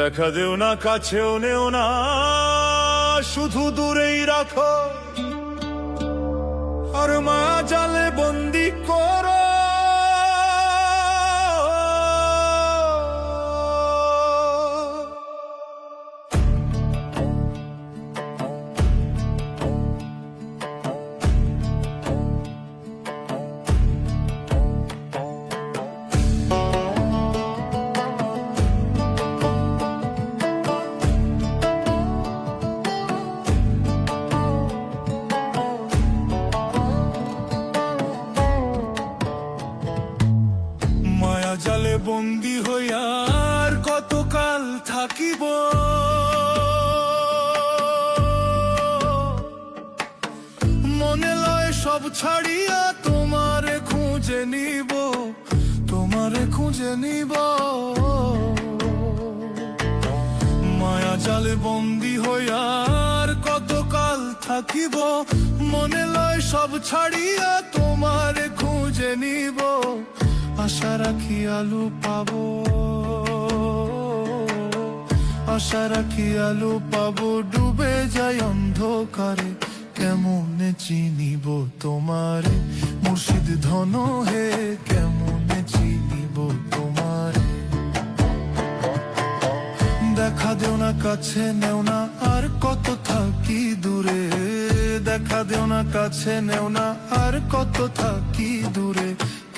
দেখা দেও না কাছেও নেও না শুধু দূরেই রাখো। আর মা জালে বন্দি করো মায়া জালে বন্দি হইয়া আর কতকাল থাকিব? মনে লয় সব ছাড়িয়া তোমারে খুঁজে নিব, তোমারে খুঁজে নিব। মায়া জালে বন্দি হইয়া আর কতকাল থাকিব? মনে লয় সব ছাড়িয়া তোমারে খুঁজে নিব আশা রাখি আলু পাবো। আশা রাখি আলু পাবো। ডুবে যায় অন্ধকারে, কেমনে চিনিব তোমারে? মুর্শিদ ধন হে, কেমনে চিনিব তোমারে? দেখা দেও না, কাছে নেও না, আর কত থাকি দূরে? দেখা দেও না, কাছে নেও না, আর কত থাকি দূরে?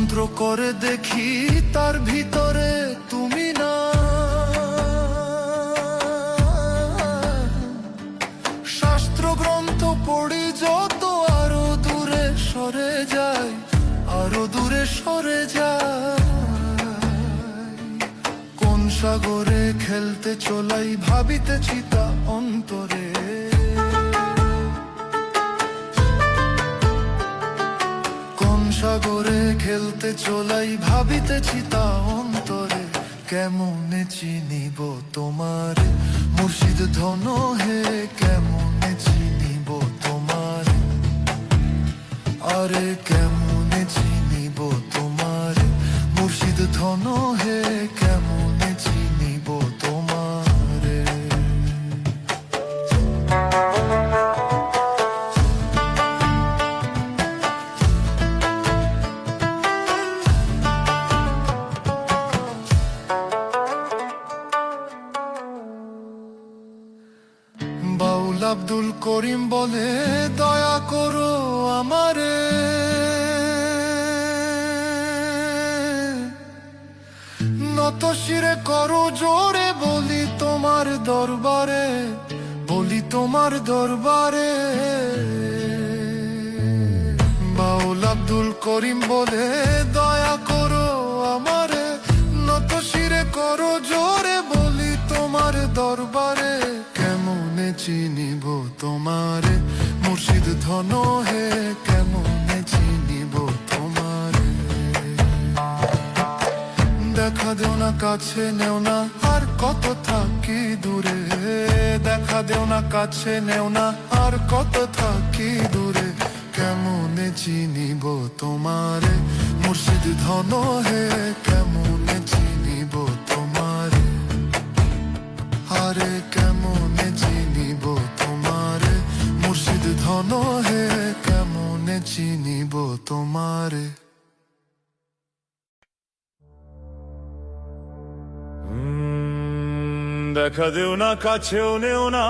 মন্ত্র করে দেখি তার ভিতরে তুমি না। শাস্ত্র গ্রন্থ পড়ি যত আরও দূরে সরে যায় আরও দূরে সরে যায় কোন সাগরে খেলতে চলাই ভাবিতেছি তা অন্তরে। সাগরে খেলতে চলাই, ভাবিতেছি তা অন্তরে। কেমনে চিনিব তোমার? মুর্শিদ ধন হে, কেমনে চিনিব তোমার? আরে, কেমনে চিনিব তোমার? মুর্শিদ ধন হে, কেমনে আব্দুল করিম বলে, দয়া করো আমারে। নত শিরে করো জোরে, বলি তোমার দরবারে, বলি তোমার দরবারে। বাউল আব্দুল করিম বলে, দয়া তোমারে মুর্শিদ ধন হে, কেমনে চিনিব তোমারে? দেখা দেও না, কাছে নেও না, আর কত থাকি দূরে? দেখা দেও না, কাছে নেও না, আর কত থাকি দূরে? কেমনে চিনিব তোমারে মুর্শিদ ধন হে, কেমনে চিনিব তোমারে? আরে, কেমনে তোমারে মুর্শিদ ধন হে কেমনে চিনিব তোমারে? দেখা দেও না কাছেও নেও না।